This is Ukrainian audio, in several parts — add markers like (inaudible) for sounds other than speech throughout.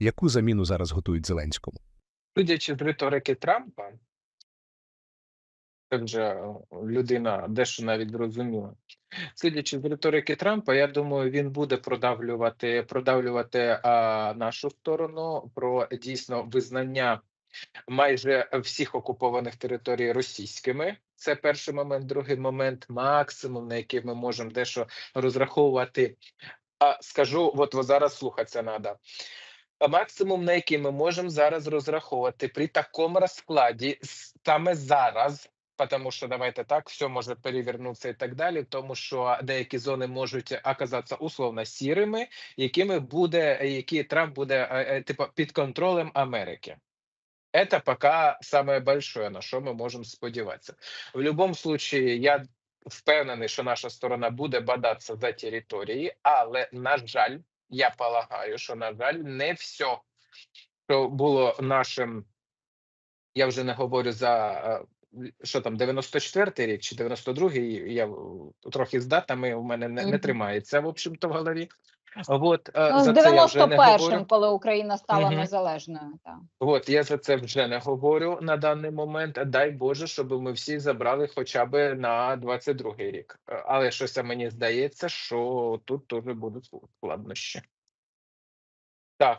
Яку заміну зараз готують Зеленському? Судячи з риторики Трампа, вже е, людина дещо навіть зрозуміла. Судячи з риторики Трампа, я думаю, він буде продавлювати, продавлювати а, нашу сторону про дійсно визнання майже всіх окупованих територій російськими. Це перший момент. Другий момент, максимум, на який ми можемо дещо розраховувати. А скажу, от зараз слухатися треба. Максимум, на який ми можемо зараз розраховувати при такому розкладі, саме зараз, тому що давайте так, все може перевернутися і так далі, тому що деякі зони можуть оказатися условно сірими, якими буде, які Трамп буде е, е, типу під контролем Америки. Это пока самое большое, на що ми можемо сподіватися. В будь-якому случае, я впевнений, що наша сторона буде бадатися за території, але на жаль, я полагаю, що на жаль, не все, що було нашим. Я вже не говорю за е, що там 94-й рік чи 92-й, Я трохи з датами у мене не, не тримається, в общем-то, в голові. От Ну, з за це я вже не говорю. 91-м, коли Україна стала угу. незалежною. Так. От я за це вже не говорю на даний момент. Дай Боже, щоб ми всі забрали хоча б на 22-й рік. Але щось мені здається, що тут теж будуть складнощі. Так.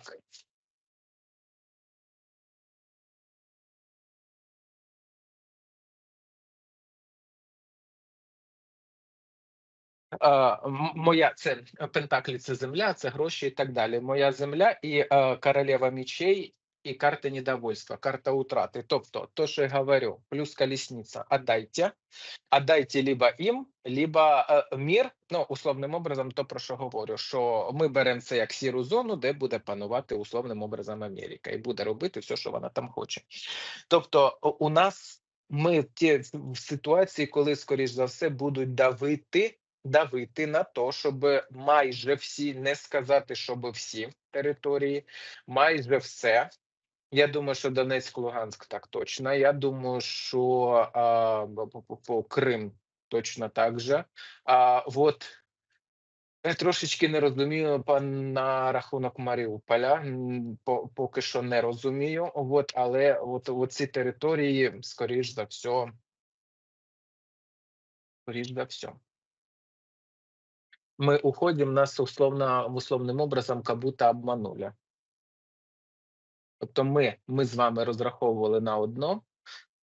Моя це Пентаклі, це земля, це гроші і так далі. Моя земля і е, королева мечей, і карта недовольства, карта утрати. Тобто, то, що я говорю, плюс колесниця, отдайте, отдайте либо їм, либо е, мір. Ну, условним образом, то про що говорю, що ми беремо це як сіру зону, де буде панувати условним образом Америка, і буде робити все, що вона там хоче. Тобто, у- нас ми в ситуації, коли, скоріш за все, будуть давити давити на то, щоб майже всі, не сказати, щоб всі території, майже все. Я думаю, що Донецьк, Луганськ так точно. Я думаю, що а, по Крим точно так же. А от я трошечки не розумію на рахунок Маріуполя. Поки що не розумію. От, але от, от ці території, скоріш за все, скоріш за все мы уходим, нас условно, условним образом как будто обманули. Тобто ми, ми з вами розраховували на одно,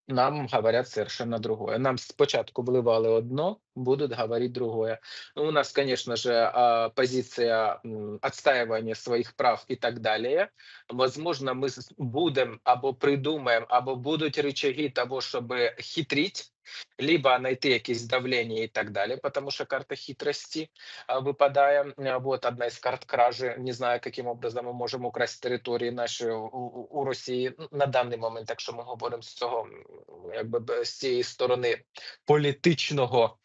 нам говорять совершенно другое. Нам спочатку вливали одно, будут говорить другое. Ну, у нас, конечно же, а, позиция м, отстаивания своих прав и так далее. Возможно, мы с- будем або придумаем, або будуть рычаги того, чтобы хитрить, либо найти якісь давлення і так далі, потому що карта хитрості випадає. А, Вот одна із карт кражі. Не знаю, яким образом ми можемо украсти території наші у, у, Росії на даний момент, якщо ми говоримо з цього, якби з цієї сторони політичного,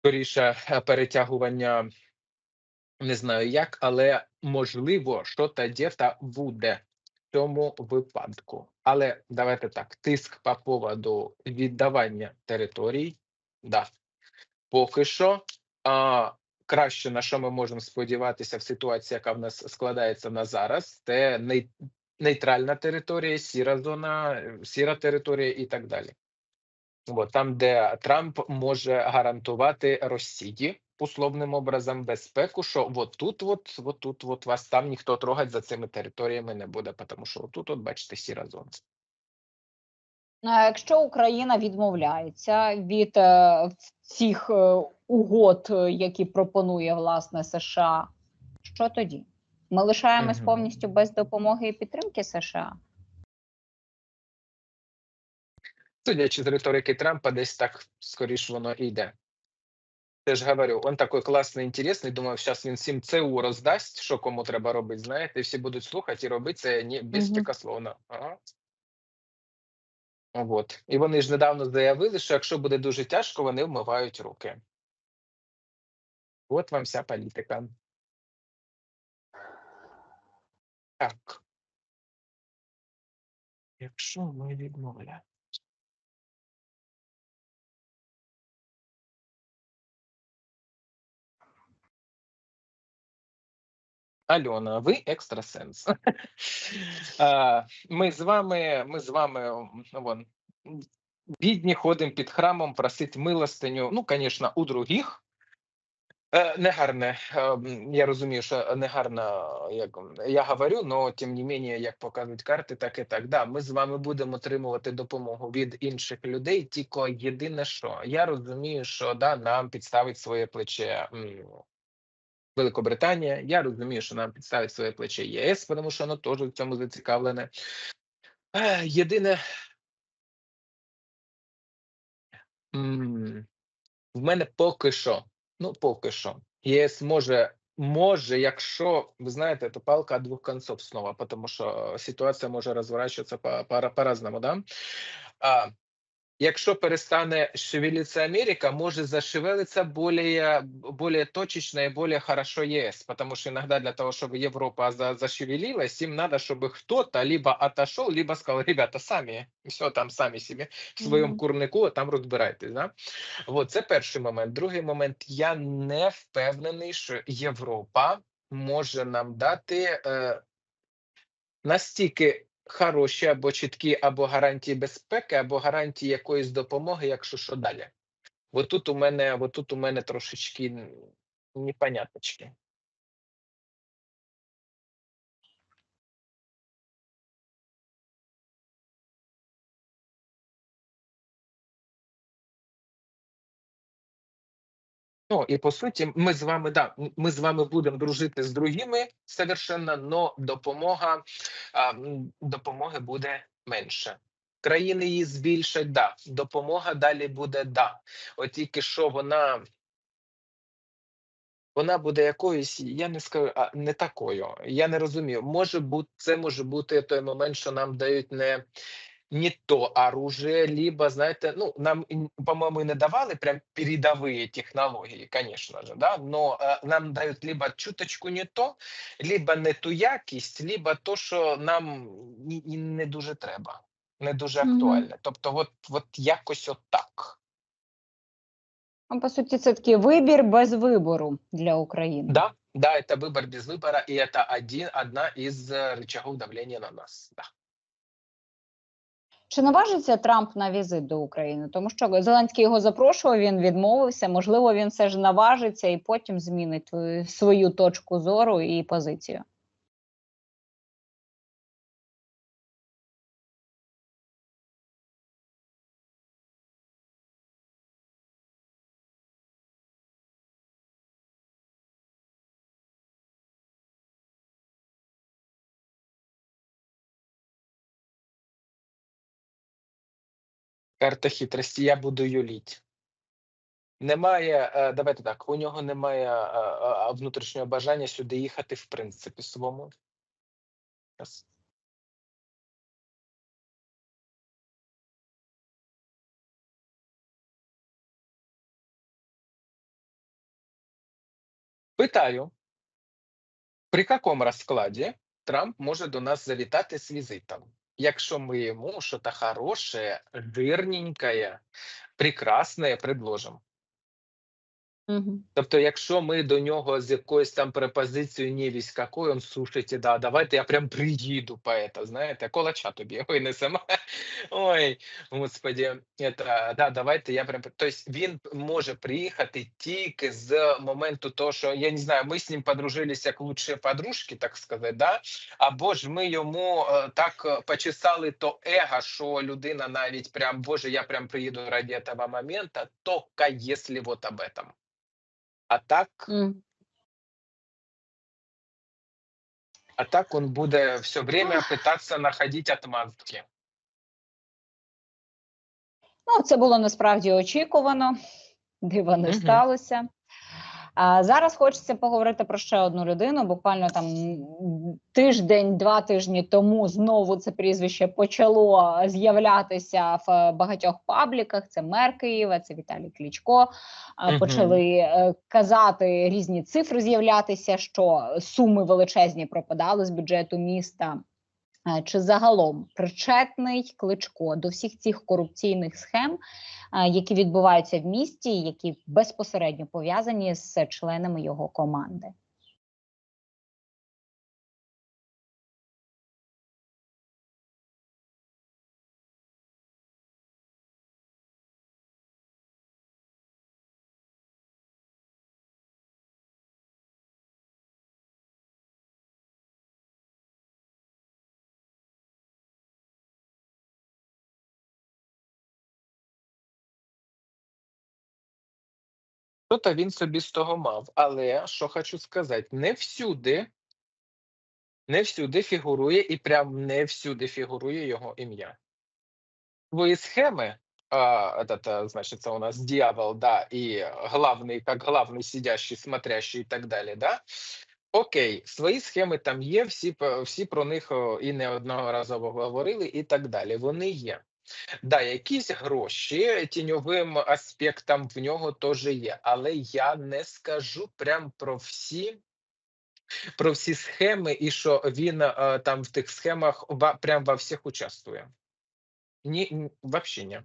скоріше е, перетягування. Не знаю як, але можливо, що та дєта буде цьому випадку. Але давайте так: тиск по поводу віддавання територій, да, поки що. А, краще на що ми можемо сподіватися в ситуації, яка в нас складається на зараз, це нейтральна територія, сіра зона, сіра територія і так далі. От, там, де Трамп може гарантувати Росії условним образом безпеку, що от тут, от, от тут, от вас там ніхто трогать за цими територіями не буде, тому що тут, от бачите, сіра зона. А якщо Україна відмовляється від е, цих е, угод, е, які пропонує власне США, що тоді? Ми лишаємось Мгм. повністю без допомоги і підтримки США. Судячи з риторики Трампа, десь так скоріш воно і йде. Я ж говорю, он такой класний, інтересний. Думаю, зараз він всім ЦУ роздасть, що кому треба робити, знаєте, і всі будуть слухати і робити це не безпрекословно. Ага. От. І вони ж недавно заявили, що якщо буде дуже тяжко, вони вмивають руки. От вам вся політика. Так. Якщо ми відмовляємо. Альона, ви екстрасенс. (laughs) Ми з вами, ми з вами вон, бідні ходимо під храмом просить милостиню. Ну, звісно, у других. Е, Негарне, е, я розумію, що негарно, як я говорю, але тим не менше, як показують карти, так і так. Да, ми з вами будемо отримувати допомогу від інших людей. Тільки єдине, що я розумію, що да, нам підставить своє плече Великобританія. Я розумію, що нам підставить своє плече ЄС, тому що воно теж в цьому зацікавлене. Е, Єдине. В мене поки що, ну поки що, ЄС може, може, якщо ви знаєте, то палка двох концов знову, тому що ситуація може розворачуватися по, по, по-разному, да? А, Якщо перестане шевелиться Америка, може зашевелиться более, более точечно и более хорошо ЕС, потому что иногда для того, чтобы Европа за, зашевелилась, им надо, чтобы кто-то либо отошел, либо сказал, ребята, самі, все там самі собі в своєму курнику, а там розбирайтесь. Да? От, це перший момент. Другий момент, я не впевнений, що Європа може нам дати е, настільки хороші або чіткі або гарантії безпеки, або гарантії якоїсь допомоги, якщо що далі. Отут тут у мене, тут у мене трошечки непоняточки. Ну і по суті, ми з вами да, ми з вами будемо дружити з другими совершенно, но допомога а, допомоги буде менше. Країни її збільшать, да. Допомога далі буде да. От тільки що вона. Вона буде якоюсь, я не скажу, а не такою. Я не розумію. Може бути, це може бути той момент, що нам дають не, не то оружие, либо, знаєте, ну, нам, ін- по-моєму, і не давали прям передовые технології, конечно же, да, но е, нам дають либо чуточку не то, либо не ту якість, либо то, що нам і, і не дуже треба, не дуже Мгм. актуальне. Тобто, от, от якось отак. Ну, по суті, це такий вибір без вибору для України. Да, да, это выбор без выбора, и это один, одна из э, рычагов давления на нас. Да. Чи наважиться Трамп на візит до України? Тому що Зеленський його запрошував, він відмовився. Можливо, він все ж наважиться і потім змінить свою точку зору і позицію. Карта хитрості, я буду юліть. Немає, е, давайте так, у нього немає е, е, внутрішнього бажання сюди їхати, в принципі, своєму. Питаю, при якому розкладі Трамп може до нас завітати з візитом? Якщо ми йому щось хороше, жирненькое, прекрасне предложимо. Угу. Тобто, якщо ми до нього з якоюсь там пропозицією не вісь какой, он слушайте, да, давайте я прям приїду по это, знаєте, колача тобі, ой, не сама. Ой, господі, это, да, давайте я прям. Тобто він може приїхати тільки з моменту того, що я не знаю, ми з ним подружилися як лучші подружки, так сказати, да? або ж ми йому е, так е, почесали то его, що людина навіть прям, боже, я прям приїду ради этого момента, только если вот об этом. А так, а так он буде все время пытаться находить отмазки. Ну, це було насправді очікувано, дива не Мгм. сталося. А зараз хочеться поговорити про ще одну людину. Буквально там тиждень, два тижні тому знову це прізвище почало з'являтися в багатьох пабліках. Це мер Києва, це Віталій Клічко. Почали е, казати різні цифри з'являтися, що суми величезні пропадали з бюджету міста. Е, Чи загалом причетний кличко до всіх цих корупційних схем, е, які відбуваються в місті, які безпосередньо пов'язані з членами його команди? Що-то він собі з того мав. Але що хочу сказати, не всюди, не всюди фігурує і прям не всюди фігурує його ім'я. Твої схеми, а, этот, а, значит, у нас дьявол, да, и главный, как главный сидящий, смотрящий і так далі, да? Окей, свої схеми там є, всі, п- всі про них о, і неодноразово говорили, і так далі. Вони є. Да, якісь гроші тіньовим аспектом в нього теж є, але я не скажу прям про всі. Про всі схеми, і що він е, там в тих схемах ва, прям во всіх участвує. Ні, ні, вообще ні.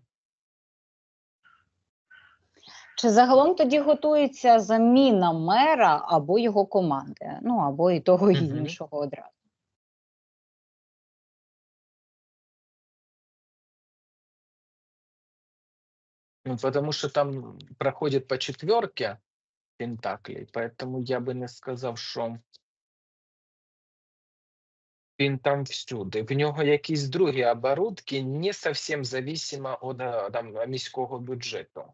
Чи загалом тоді готується заміна мера або його команди? Ну або і того, і іншого одразу. Потому что там проходит по четверке пентаклей, поэтому я бы не сказав, що він там всюди. В нього якісь другі оборудки, не совсем зависимо від е, там, міського бюджету.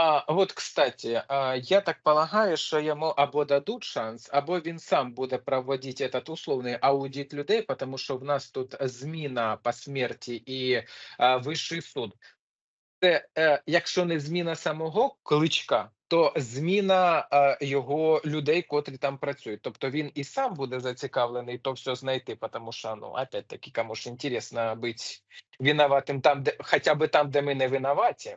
А, вот, кстати, я так полагаю, що йому або дадуть шанс, або він сам буде проводити этот условний аудит людей, тому що в нас тут зміна по смерті і вищий суд. Це е, якщо не зміна самого кличка, то зміна е, його людей, котрі там працюють. Тобто він і сам буде зацікавлений то все знайти, тому що ну опять-таки кому ж інтересно бути винуватим там, де хоча б там, де ми не винуваті.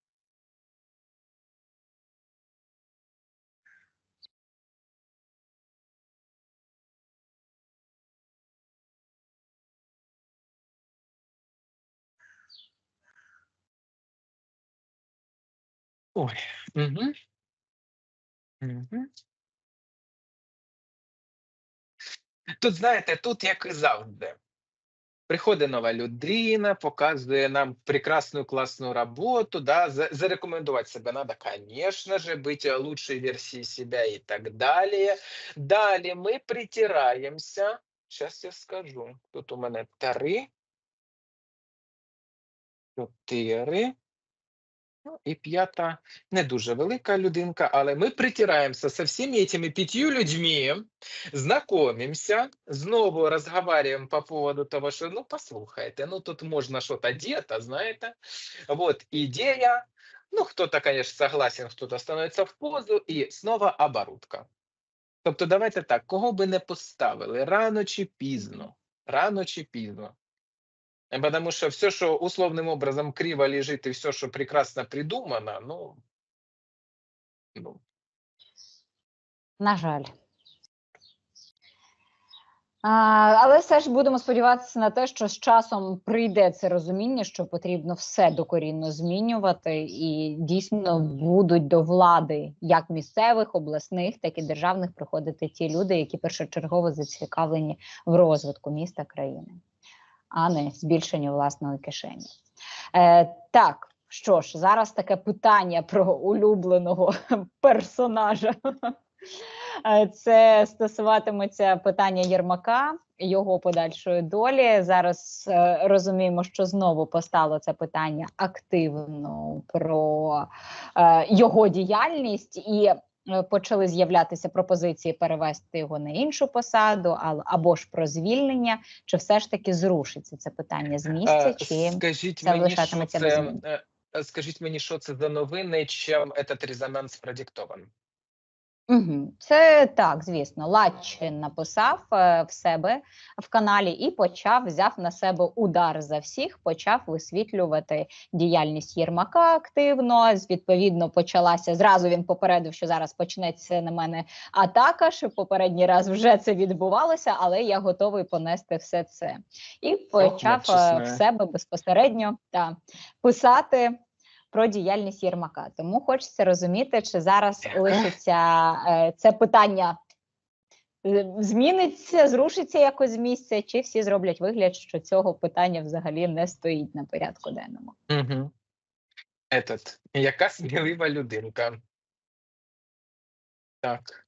Ой. Мгм. Мгм. Тут, знаєте, тут як і завжди. Приходить нова людина, показує нам прекрасну, класну роботу, да, за зарекомендовать себя надо, конечно же, лучшою э, себе і так далі. Далі ми притираємося. Зараз я скажу. Тут у мене 3 4 Ну, і п'ята не дуже велика людинка, але ми притираємося со всеми этими пятью людьми, знайомимося, знову розговорюємо по поводу того, що ну послухайте, ну тут можна щось дето, знаєте. Вот ідея. Ну, хто-то, конечно, согласен, хто-то становиться в позу, і знову оборудка. Тобто, давайте так, кого би не поставили рано чи пізно, рано чи пізно, Потому що все, що условним образом криво лежить, і все, що прекрасно придумано, ну, ну На жаль. А, але все ж будемо сподіватися на те, що з часом прийде це розуміння, що потрібно все докорінно змінювати, і дійсно будуть до влади як місцевих, обласних, так і державних приходити ті люди, які першочергово зацікавлені в розвитку міста країни, а не збільшенню власної кишені. Е, так, що ж, зараз таке питання про улюбленого (laughs) персонажа Е, Це стосуватиметься питання Єрмака, його подальшої долі. Зараз е, розуміємо, що знову постало це питання активно про е, його діяльність і. Е, Почали з'являтися пропозиції перевести його на іншу посаду, або ж про звільнення, чи все ж таки зрушиться це питання з місця, Е, чи Скажіть це мені, що без змін? е, скажіть мені, що це за новини, чим цей резонанс продиктован? Угу. Це так, звісно. Ладчин написав е, в себе в каналі і почав взяв на себе удар за всіх, почав висвітлювати діяльність Єрмака активно. з- Відповідно, почалася зразу. Він попередив, що зараз почнеться на мене атака. Що попередній раз вже це відбувалося, але я готовий понести все це. І почав е, в себе безпосередньо та писати про діяльність Єрмака. Тому хочеться розуміти, чи зараз лишиться е, це питання. е, Зміниться, зрушиться якось з місця, чи всі зроблять вигляд, що цього питання взагалі не стоїть на порядку денному. Угу. Этот, яка смілива людинка. Так.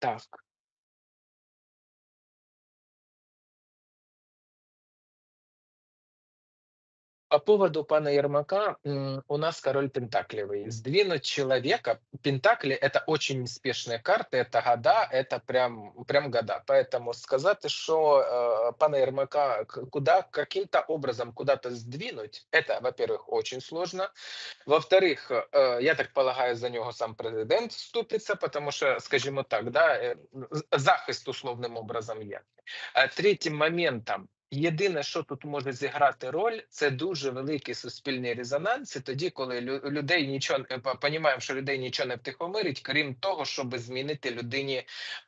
Так. По поводу пана Ермака, м, у нас король Пентаклевый. Сдвинуть человека, Пентакли – это очень неспешные карты, это года, это прям, прям года. Поэтому сказать, что э, пана Ермака к- куда, каким-то образом куда-то сдвинуть, это, во-первых, очень сложно. Во-вторых, э, я так полагаю, за нього сам президент вступиться, потому що, скажімо так, да, е, з- захист условним образом є. Е, Третім моментом, єдине, що тут може зіграти роль, це дуже великий суспільний резонанс. І тоді, коли лю- людей нічого не понімаємо, що людей нічого не втихомирить, крім того, щоб змінити людині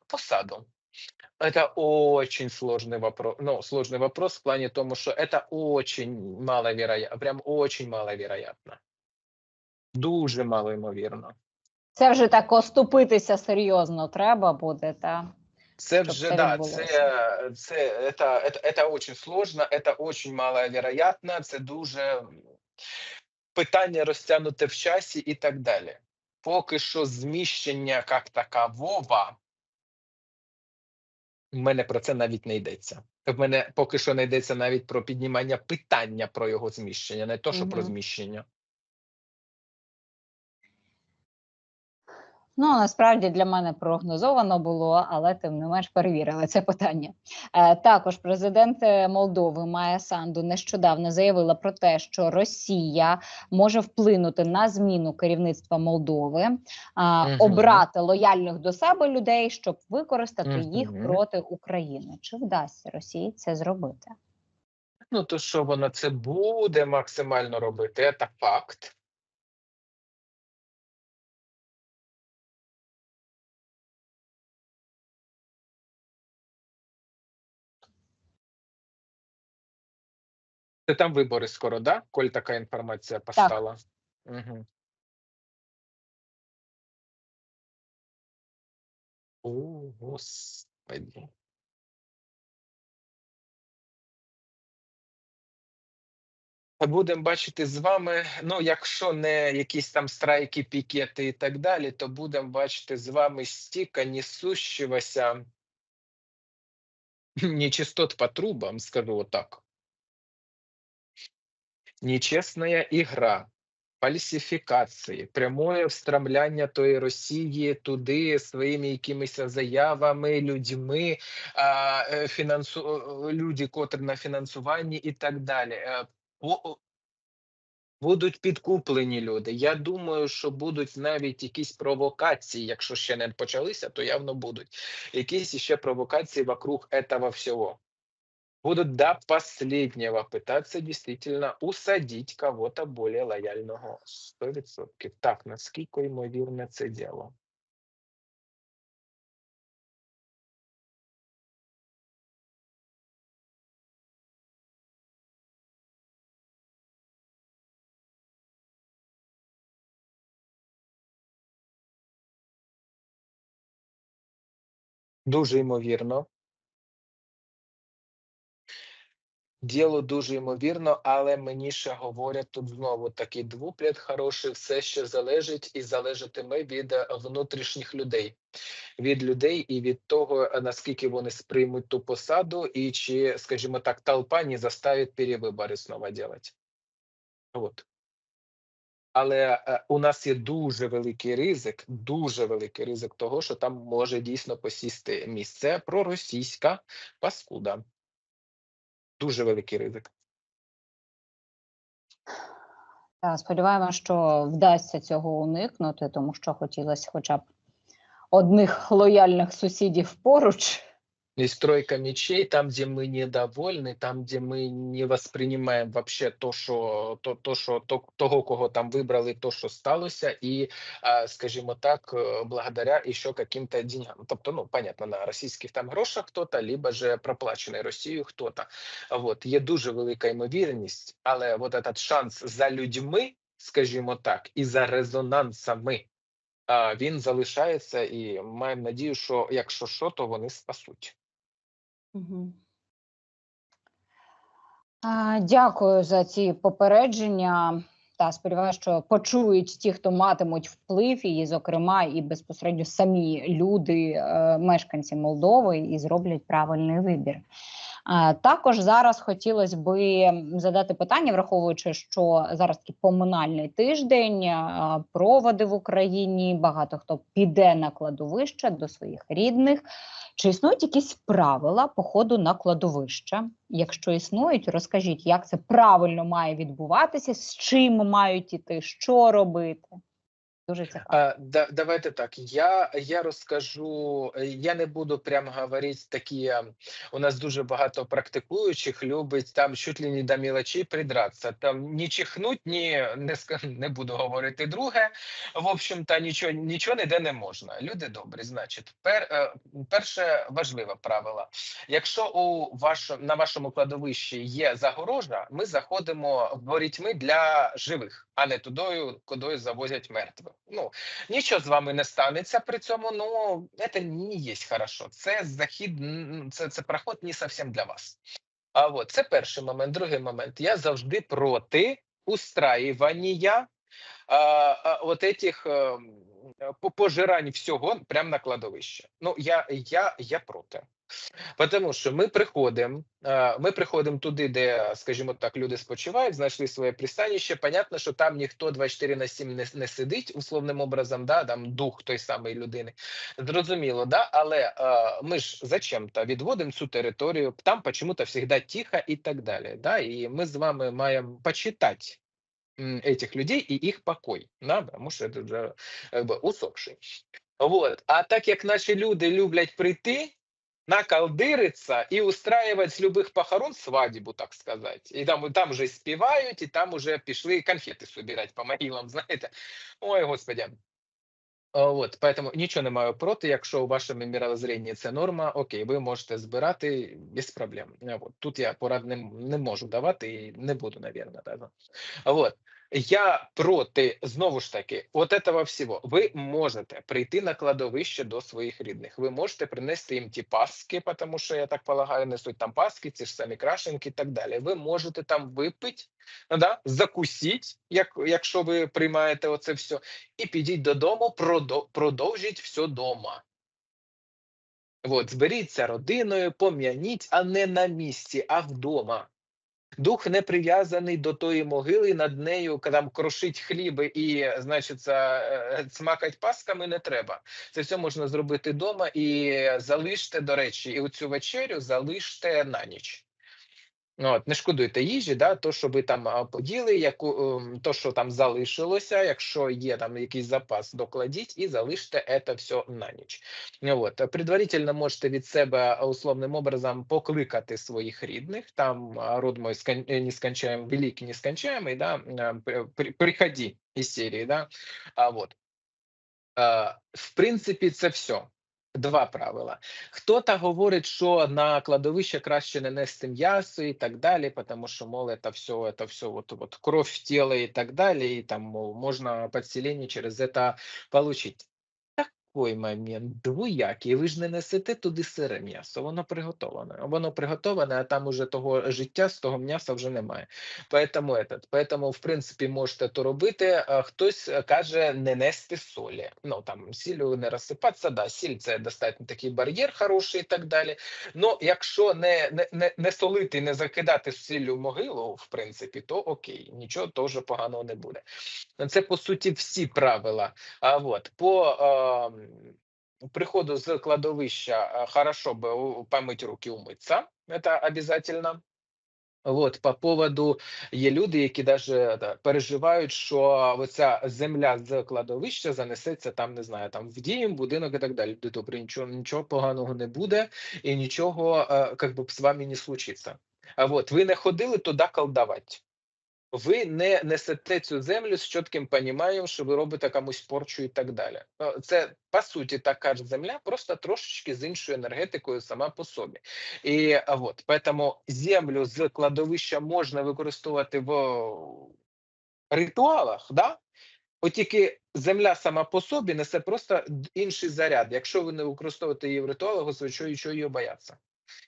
посаду. Это очень сложный вопрос, ну, сложный вопрос в плане тому, что это очень маловероятно, прям очень маловероятно. Дуже малоймовірно. Це вже так оступитися серйозно треба буде, та Це Щоб вже це да, відбулося. це, це, это, это, это очень сложно, это очень маловероятно, це дуже питання розтягнуте в часі і так далі. Поки що зміщення як такового, в мене про це навіть не йдеться. В мене поки що не йдеться навіть про піднімання питання про його зміщення, не то, що про Мгм. зміщення. Ну, насправді для мене прогнозовано було, але тим не менш перевірили це питання. Е, також президент е, Молдови Майя Санду нещодавно заявила про те, що Росія може вплинути на зміну керівництва Молдови, а, обрати лояльних до себе людей, щоб використати їх проти України. Чи вдасться Росії це зробити? Ну, то що вона це буде максимально робити, це факт. Це там вибори скоро, да? Коль така інформація постала. Угу. О, господи. Будемо бачити з вами. Ну, якщо не якісь там страйки, пікети і так далі, то будемо бачити з вами стільки несущегося (laughs) нечистот по трубам, скажу отак. Нечесная игра, фальсифікації, прямое встромляння тої Росії туди своїми якимись заявами, людьми, е, фінансу... е, люди, котрі на фінансуванні і так далі. По- Будуть підкуплені люди. Я думаю, що будуть навіть якісь провокації. Якщо ще не почалися, то явно будуть якісь ще провокації вокруг этого всього. Будут до последнего пытаться действительно усадить кого-то более лояльного 100%. Так, наскільки ймовірне це діло? Дуже ймовірно. Діло дуже ймовірно, але мені ще говорять тут знову такий двуплет хороший, все ще залежить і залежатиме від е, внутрішніх людей, від людей і від того, е, наскільки вони сприймуть ту посаду, і чи, скажімо так, толпа не заставить перевибори знову робити. От. Але е, у нас є дуже великий ризик, дуже великий ризик того, що там може дійсно посісти місце проросійська паскуда. Дуже великий ризик. Сподіваємося, що вдасться цього уникнути, тому що хотілося хоча б одних лояльних сусідів поруч. И стройка мечей, там, где мы недовольны, там, где мы не воспринимаем вообще то, що то, то, що то, того, кого там вибрали, то, що сталося, і, а, скажімо так, е, благодаря еще каким-то деньгам. Тобто, ну, понятно, на російських там грошах хто-то, либо же проплачений Росією хто-то. Вот, є дуже велика ймовірність, але вот этот шанс за людьми, скажімо так, і за резонансами, а, він залишається, і маємо надію, що якщо що, то вони спасуть. Дякую за ці попередження. Та сподіваюся, що почують ті, хто матимуть вплив, і, зокрема, і безпосередньо самі люди, е, мешканці Молдови, і зроблять правильний вибір. Також зараз хотілося би задати питання, враховуючи, що зараз такий поминальний тиждень, проводи в Україні. Багато хто піде на кладовище до своїх рідних. Чи існують якісь правила походу на кладовище? Якщо існують, розкажіть, як це правильно має відбуватися, з чим мають іти, що робити? Дуже цікаво. Да, давайте так. Я, я розкажу, е, я не буду прямо говорити такі. е, У нас дуже багато практикуючих любить там чуть ли не до мілочей придратися. Там ні чихнуть, ні не (laughs) не буду говорити друге. В общем-то, нічого нічого ніде не можна. Люди добрі, значить, пер, е, перше важливе правило. Якщо у вашому на вашому кладовищі є загорожа, ми заходимо ворітьми для живих, а не тудою, кудою завозять мертвих. Ну нічого з вами не станеться при цьому. Ну це не є хорошо. Це захід, це, це проход не зовсім для вас. А от це перший момент. Другий момент. Я завжди проти устраювання от этих е, пожирань всього прямо на кладовище. Ну я, я, я проти. Тому що ми приходимо, е, ми приходимо туди, де, скажімо так, люди спочивають, знайшли своє пристаніще. Понятно, що там ніхто 24 на 7 не, не сидить условним образом, да, там дух той самої людини. Зрозуміло, да, але е, ми ж зачем-то відводимо цю територію, там почему-то завжди тихо і так далі. Да, і ми з вами маємо почитати м, этих людей и их покой, да, потому что это вже как бы усопший. Вот. А так як наші люди люблять прийти, накалдириться і устраивать з любих похорон свадьбу, так сказать. І там, там вже співають, і там уже пішли конфети собирать по могилам, (laughs) знаєте. Ой, господи. От, поэтому нічого не маю проти, якщо у вашому мировоззренні це норма, окей, ви можете збирати без проблем. От, тут я порад не, не можу давати і не буду, навірно. Вот. Я проти, знову ж таки, от этого всього. Ви можете прийти на кладовище до своїх рідних. Ви можете принести їм ті паски, тому що, я так полагаю, несуть там паски, ці ж самі крашенки і так далі. Ви можете там випити, ну, да, закусіть, як, якщо ви приймаєте оце все, і підіть додому, продо- продовжіть все дома. От, зберіться родиною, пом'яніть, а не на місці, а вдома. Дух не прив'язаний до тої могили, над нею там крошить хліби і, значить, е, смакать пасками не треба. Це все можна зробити вдома і залиште, до речі, і цю вечерю залиште на ніч. От, не шкодуйте їжі, да, то, що ви там поділи, яку, ем, то, що там залишилося, якщо є там якийсь запас, докладіть і залиште це все на ніч. От, предварительно можете від себе условним образом покликати своїх рідних, там род мой скон, е, нескончаем, великий нескончаемый, да, а, при, при- із серії, да, а, вот. Е, в принципі, це все. Два правила. Хто-то говорить, що на кладовище краще не нести м'ясо і так далі, тому що, мол, це все, це все от, от, кров в тіло і так далі, і там, мол, можна підсилення через це отримати Такий момент двоякий. Ви ж не несете туди сире м'ясо, воно приготоване. Воно приготоване, а там уже того життя з того м'яса вже немає. Поэтому, этот, поэтому, в принципі, можете то робити. А Хтось е, каже не нести солі. Ну там сіллю не розсипатися. Да, сіль це достатньо такий бар'єр хороший і так далі. Ну, якщо не, не, не, не солити, не закидати сіллю в могилу, в принципі, то окей, нічого теж поганого не буде. Це по суті всі правила. А от по е, приходу з кладовища хорошо би у- помить руки, умитися. Це обязательно. От по поводу є люди, які даже да, переживають, що оця земля з кладовища занесеться там, не знаю, там в дім, будинок і так далі. Добре, нічого, нічого поганого не буде і нічого как би, з вами не случиться. А от ви не ходили туди колдувати. Ви не несете цю землю з чітким поніманням, що ви робите комусь порчу і так далі. Е, Це по суті така ж земля, просто трошечки з іншою енергетикою сама по собі. І от поэтому землю з кладовища можна використовувати в ритуалах, да? От тільки земля сама по собі несе просто інший заряд. Якщо ви не використовуєте її в ритуалах, то що її бояться?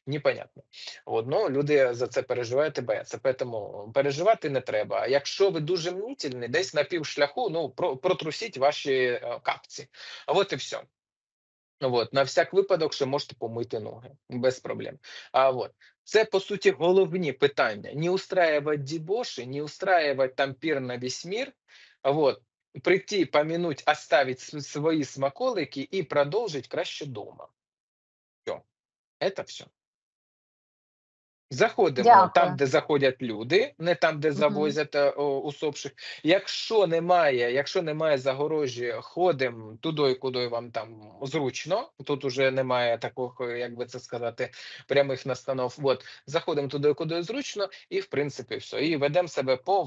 Непонятно. От, ну, люди за це переживають і бояться. Тому переживати не треба. А Якщо ви дуже мнітельний, десь на півшляху, ну протрусіть ваші е, капці. А от і все. От, на всяк випадок, що можете помити ноги без проблем. А от це по суті головні питання: не устраивать дебоши, не устраивать там пір на весь мир. Вот прийти, помянуть, оставить свої смаколики і продовжить краще дома. Это все. Заходимо Дякую. там, де заходять люди, не там, де завозять е, о, усопших. Якщо немає, якщо немає загорожі, ходимо туди, куди вам там зручно. Тут уже немає такого, як би це сказати, прямих настанов. От заходимо туди, куди зручно, і в принципі все. І ведемо себе по